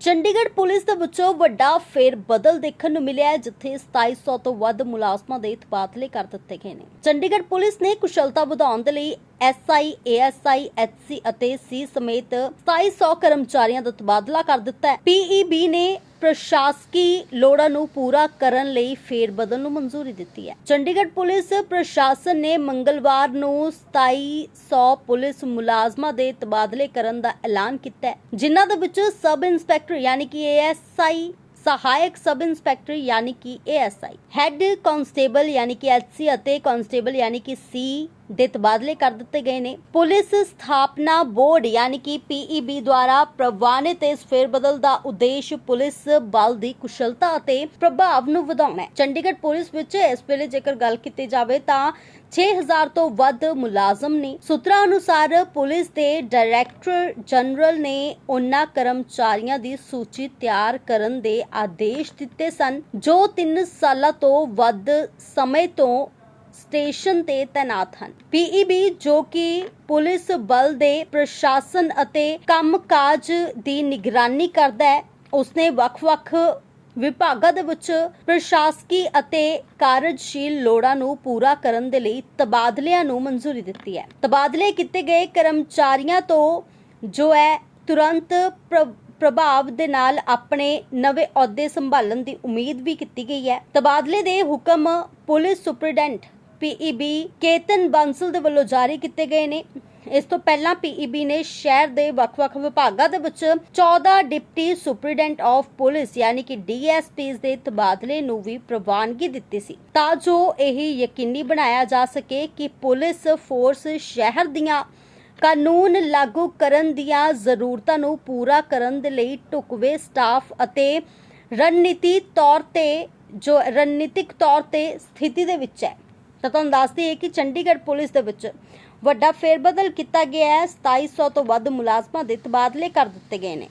Chandigarh police ਦੇ ਵਿੱਚੋਂ ਵੱਡਾ ਫੇਰ ਬਦਲ ਦੇਖਣ ਨੂੰ ਮਿਲਿਆ ਹੈ, ਜਿੱਥੇ 2700 ਤੋਂ ਵੱਧ ਮੁਲਾਜ਼ਮਾਂ ਦੇ ਤਬਾਦਲੇ ਕਰ ਦਿੱਤੇ ਗਏ ਨੇ। ਚੰਡੀਗੜ੍ਹ ਪੁਲਿਸ ਨੇ ਕੁਸ਼ਲਤਾ ਵਧਾਉਣ ਦੇ ਲਈ ਐਸਆਈ ਏਐਸਆਈ ਐਚਸੀ ਅਤੇ ਸੀ ਸਮੇਤ 2700 ਕਰਮਚਾਰੀਆਂ ਦਾ ਤਬਾਦਲਾ ਕਰ ਦਿੱਤਾ ਹੈ। ਪੀਈਬੀ ਨੇ ਪ੍ਰਸ਼ਾਸਕੀ ਲੋੜਾਂ ਨੂੰ ਪੂਰਾ ਕਰਨ ਲਈ ਫੇਰ ਬਦਲ ਨੂੰ ਮਨਜ਼ੂਰੀ ਦਿੱਤੀ ਹੈ। ਚੰਡੀਗੜ੍ਹ ਪੁਲਿਸ ਪ੍ਰਸ਼ਾਸਨ ਨੇ ਮੰਗਲਵਾਰ ਨੂੰ 2700 ਪੁਲਿਸ ਮੁਲਾਜ਼ਮਾਂ ਦੇ ਤਬਾਦਲੇ ਕਰਨ ਦਾ ਐਲਾਨ ਕੀਤਾ ਹੈ, ਜਿਨ੍ਹਾਂ ਦੇ ਵਿੱਚ ਸਬ ਇੰਸਪੈਕਟਰ ਯਾਨੀ ਕਿ ਏਐਸਆਈ ਸਹਾਇਕ ਸਬ ਇੰਸਪੈਕਟਰ ਯਾਨੀ ਕਿ ਏਐਸਆਈ ਹੈੱਡ ਕਾਂਸਟੇਬਲ ਯਾਨੀ ਕਿ ਐਚਸੀ ਅਤੇ ਕਾਂਸਟੇਬਲ ਯਾਨੀ ਕਿ ਸੀ ਦੇ ਤਬਾਦਲੇ ਕਰ ਦਿੱਤੇ ਗਏ ਨੇ। ਪੁਲਿਸ ਸਥਾਪਨਾ ਬੋਰਡ ਯਾਨੀ ਕਿ ਪੀਈਬੀ ਦੁਆਰਾ ਪ੍ਰਵਾਨਿਤ ਇਸ ਫੇਰਬਦਲ ਦਾ ਉਦੇਸ਼ ਪੁਲਿਸ ਬਲ ਦੀ ਕੁਸ਼ਲਤਾ ਅਤੇ ਪ੍ਰਭਾਵ ਨੂੰ ਵਧਾਉਣਾ ਹੈ। ਚੰਡੀਗੜ੍ਹ ਪੁਲਿਸ ਵਿੱਚ ਇਸ ਵੇਲੇ ਜੇਕਰ ਗੱਲ ਕੀਤੀ ਜਾਵੇ ਤਾਂ 6000 ਤੋਂ ਵੱਧ ਮੁਲਾਜ਼ਮ ਨੇ। ਸੂਤਰਾਂ ਅਨੁਸਾਰ ਪੁਲਿਸ ਦੇ ਡਾਇਰੈਕਟਰ ਜਨਰਲ ਨੇ ਉਹਨਾਂ ਕਰਮਚਾਰੀਆਂ ਦੀ ਸੂਚੀ ਤਿਆਰ ਕਰਨ ਦੇ ਆਦੇਸ਼ ਦਿੱਤੇ ਸਨ, ਜੋ 3 ਸਾਲਾਂ ਤੋਂ ਵੱਧ ਸਮੇਂ ਤੋਂ ਸਟੇਸ਼ਨ ਤੇ ਤੈਨਾਤ ਹਨ। ਪੀਈਬੀ ਜੋ ਕਿ ਪੁਲਿਸ ਬਲ ਦੇ ਪ੍ਰਸ਼ਾਸਨ ਅਤੇ ਕੰਮਕਾਜ ਦੀ ਨਿਗਰਾਨੀ ਕਰਦਾ ਹੈ, ਉਸਨੇ ਵੱਖ-ਵੱਖ ਵਿਭਾਗਾਂ ਦੇ ਵਿੱਚ ਪ੍ਰਸ਼ਾਸਕੀ ਅਤੇ ਕਾਰਜਸ਼ੀਲ ਲੋੜਾਂ ਨੂੰ ਪੂਰਾ ਕਰਨ ਦੇ ਲਈ ਤਬਾਦਲਿਆਂ ਨੂੰ ਮਨਜ਼ੂਰੀ ਦਿੱਤੀ ਹੈ। ਤਬਾਦਲੇ ਕੀਤੇ ਗਏ ਕਰਮਚਾਰੀਆਂ ਤੋਂ ਜੋ ਹੈ, ਤੁਰੰਤ ਪ੍ਰਭਾਵ ਦੇ ਨਾਲ ਆਪਣੇ ਨਵੇਂ ਅਹੁਦੇ ਸੰਭਾਲਣ ਦੀ ਉਮੀਦ ਵੀ ਕੀਤੀ ਗਈ ਹੈ। ਤਬਾਦਲੇ ਦੇ ਹੁਕਮ police superintendent PEB Ketan Bansal ਦੇ ਵੱਲੋਂ ਜਾਰੀ ਕੀਤੇ ਗਏ ਨੇ। ਇਸ ਤੋਂ ਪਹਿਲਾਂ ਪੀਈਬੀ ਨੇ ਸ਼ਹਿਰ ਦੇ ਵੱਖ-ਵੱਖ ਵਿਭਾਗਾਂ ਦੇ ਵਿੱਚ 14 ਡਿਪਟੀ ਸੁਪਰਡੈਂਟ ਆਫ ਪੁਲਿਸ ਯਾਨੀ ਕਿ ਡੀਐਸਪੀਸ ਦੇ ਤਬਾਦਲੇ ਨੂੰ ਵੀ ਪ੍ਰਵਾਨਗੀ ਦਿੱਤੀ ਸੀ। ਤਾਂ ਜੋ ਇਹ ਯਕੀਨੀ ਬਣਾਇਆ ਜਾ ਸਕੇ ਕਿ ਪੁਲਿਸ ਫੋਰਸ ਸ਼ਹਿਰ ਦੀਆਂ ਕਾਨੂੰਨ ਲਾਗੂ ਕਰਨ ਦੀਆਂ ਜ਼ਰੂਰਤਾਂ ਨੂੰ ਪੂਰਾ ਕਰਨ ਦੇ ਲਈ ਢੁਕਵੇਂ ਸਟਾਫ ਅਤੇ ਰਣਨੀਤੀ ਤੌਰ ਤੇ ਜੋ ਰਣਨੀਤਿਕ ਤੌਰ ਤੇ ਸਥਿਤੀ ਦੇ ਵਿੱਚ ਹੈ। ਤਾਂ ਤੁਹਾਨੂੰ ਦੱਸਦੀ ਦਈਏ ਕਿ ਚੰਡੀਗੜ੍ਹ ਪੁਲਿਸ ਦੇ ਵਿੱਚ ਵੱਡਾ ਫੇਰਬਦਲ ਕੀਤਾ ਗਿਆ ਹੈ। 2700 ਤੋਂ ਵੱਧ ਮੁਲਾਜ਼ਮਾਂ ਦੇ ਤਬਾਦਲੇ ਕਰ ਦਿੱਤੇ ਗਏ ਨੇ।